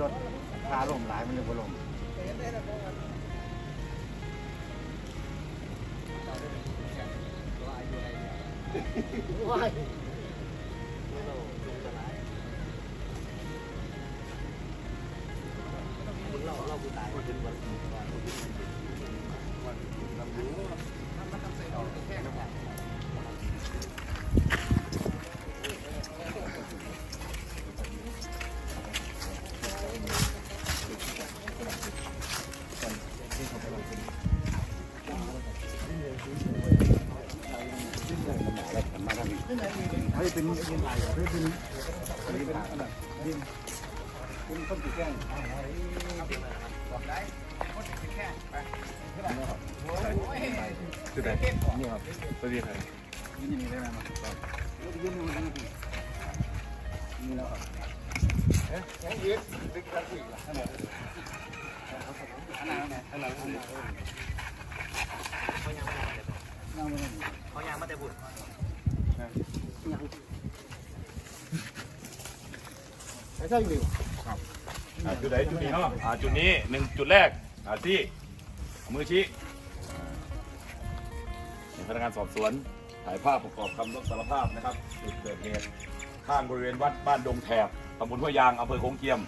รถพาลมหลายมันเลยบ่ลมมาทางนี้เฮ้ยเป็นยินไหลเฮ้ยเป็นอันนี้เป็นอันนั้นดินคุณต้น คือไหนนี่ครับตัวนี้ครับยืนอย่างนี้ได้ไหมมายืนอยู่ตรงนี้นี่แล้วครับเอ๊ะยังยืนเป็นการสี่ละอันไหน เขายางมาแต่บุญไม่ใช่อยู่อ่าจุดไหนจุดนี้เนาะจุดนี้หนึ่งจุดแรกที่มือชี้พนักงานสอบสวนถ่ายภาพประกอบคำรับสารภาพนะครับจุดเกิดเหตุข้างบริเวณวัดบ้านดงแถบตำบลห้วยยางอำเภอโขงเจียม